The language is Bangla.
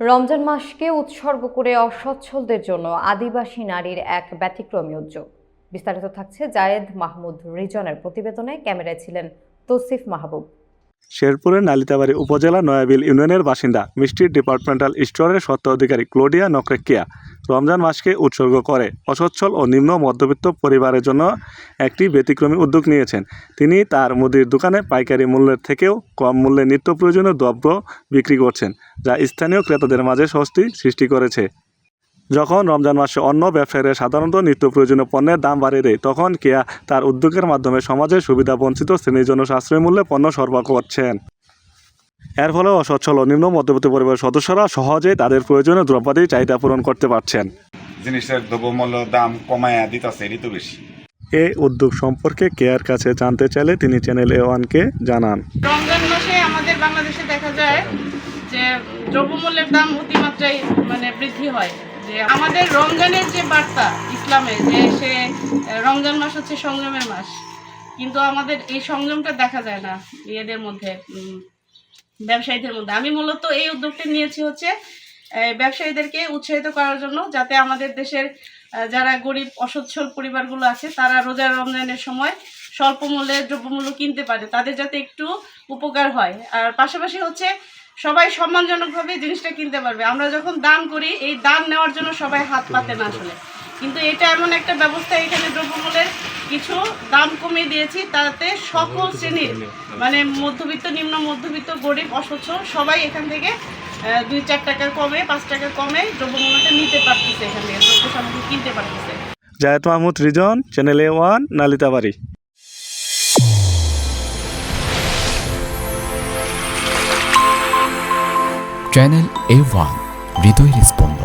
রমজান মাসকে উৎসর্গ করে অসচ্ছলদের জন্য আদিবাসী নারীর এক ব্যতিক্রমী উদ্যোগ। বিস্তারিত থাকছে জায়েদ মাহমুদ রিজনের প্রতিবেদনে। ক্যামেরায় ছিলেন তৌসিফ মাহবুব। শেরপুরের নালিতাবাড়ি উপজেলা নয়াবিল ইউনিয়নের বাসিন্দা মিষ্টির ডিপার্টমেন্টাল স্টোরের সত্ত্ব অধিকারী ক্লোডিয়া নকরেকিয়া রমজান মাসকে উৎসর্গ করে। অসচ্ছল ও নিম্ন মধ্যবিত্ত পরিবারের জন্য একটি ব্যতিক্রমী উদ্যোগ নিয়েছেন। তিনি তার মুদির দোকানে পাইকারি মূল্যের থেকেও কম মূল্যে নিত্য প্রয়োজনীয় দ্রব্য বিক্রি করছেন, যা স্থানীয় ক্রেতাদের মাঝে স্বস্তি সৃষ্টি করেছে। যখন রমজান মাসে অন্য ব্যবসায়ীরা সাধারণত নিত্য প্রয়োজনীয় পণ্যের দাম বাড়িয়ে দেয় তখন কেয়া তার উদ্যোগের মাধ্যমে সমাজের সুবিধা বঞ্চিত শ্রেণির জন্য সাশ্রয়ী মূল্যে পণ্য সরবরাহ করছেন। এর ফলে অসচ্ছল ও নিম্ন মধ্যবিত্ত পরিবারের সদস্যরা সহজেই তাদের প্রয়োজনীয় দ্রব্যাদি চাহিদা পূরণ করতে পারছেন। জিনিসের দ্রব্যমূল্য দাম কমায়া দিতেছে এটি তো বেশি। এই উদ্যোগ সম্পর্কে কেয়ার কাছে জানতে চাইলে তিনি চ্যানেল এ ওয়ানকে জানান। রমজান মাসে আমাদের বাংলাদেশে দেখা যায় যে দ্রব্যমূল্যের দাম অতিমাত্রায় মানে বৃদ্ধি হয়। যে আমাদের রমজানের যে বার্তা ইসলামে, যে সে রমজান মাস হচ্ছে সংযমের মাস। কিন্তু আমাদের এই সংযমটা দেখা যায় না ইয়েদের মধ্যে ব্যবসায়ীদের মধ্যে। আমি মূলত এই উদ্যোগটা নিয়েছি হচ্ছে ব্যবসায়ীদেরকে উৎসাহিত করার জন্য যাতে আমাদের দেশের যারা গরিব, অসচ্ছল পরিবারগুলো আছে, তারা রোজা রমজানের সময় স্বল্প মূল্যে দ্রব্যমূল্য কিনতে পারে। তাদের যাতে একটু উপকার হয়। আর পাশাপাশি হচ্ছে সবাই সম্মানজনকভাবে জিনিসটা কিনতে পারবে। আমরা যখন দান করি এই দান নেওয়ার জন্য সবাই হাত পাতে না আসলে। কিন্তু এটা এমন একটা ব্যবস্থা এখানে দ্রব্যমূল্যের কিছু দাম কমিয়ে দিয়েছি তাতে সকল শ্রেণির মানে মধ্যবিত্ত নিম্ন মধ্যবিত্ত গরিব অসচ্ছল সবাই এখান থেকে দুই চার টাকা কমে পাঁচ টাকা কমে দ্রব্যমূল্যটা নিতে পারতেছে এখান থেকে দ্রব্য সামগ্রী কিনতে পারতেছে। Zayed Mahmud Rizon channel A one Nalitabari. Channel A one হৃদয় স্পন্দন